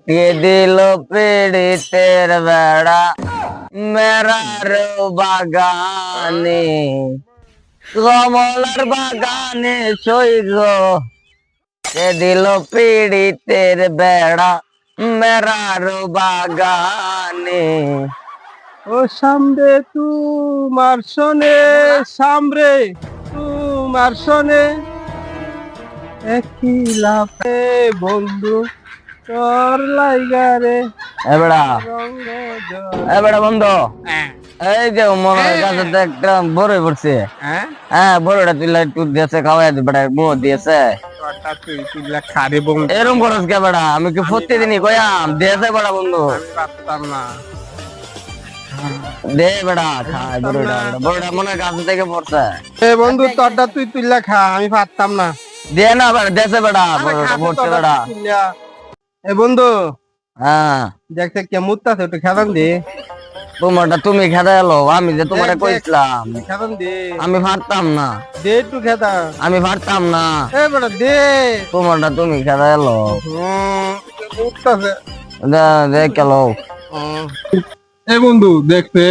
কে দিল বেড়া মেরার বাগানে কমলার বাগানে সই গো কে দিল পীড়িতের বেড়া মেরার বাগানে ও সামরে তোমার শোনে সামরে তোমার শোনে একই লাফে বন্ধু তোর বন্ধ। এই যে মনের কাছে একটা বড়ই পড়ছে। হ্যাঁ বড়টা তুই দিয়েছে খাওয়াই বেড়া দিয়েছে। করস কে বেড়া? আমি কি প্রতিদিনই কয়াম দিয়েছে বেড়া বন্ধু। না। দে বেড়া খাই বড়টা বড়টা। মনের কাছে থেকে পড়ছে। এ বন্ধু তোরটা তুই তুইলা খা আমি পারতাম না। দে না বেড়া দেশে বেড়া বড়টা বেড়া। এ বন্ধু হ্যাঁ। দেখতে কে মুত্তাছে একটু খেদান দে। তোমারটা তুমি খেতে এলো আমি যে তোমারে। কইছিলাম। খেদান দে। আমি পারতাম না। দে একটু খেদা আমি পারতাম না। এ বড় দে। তোমারটা তুমি খেদা এলো মুত্তাছে দে দে কেলো এ বন্ধু দেখতে।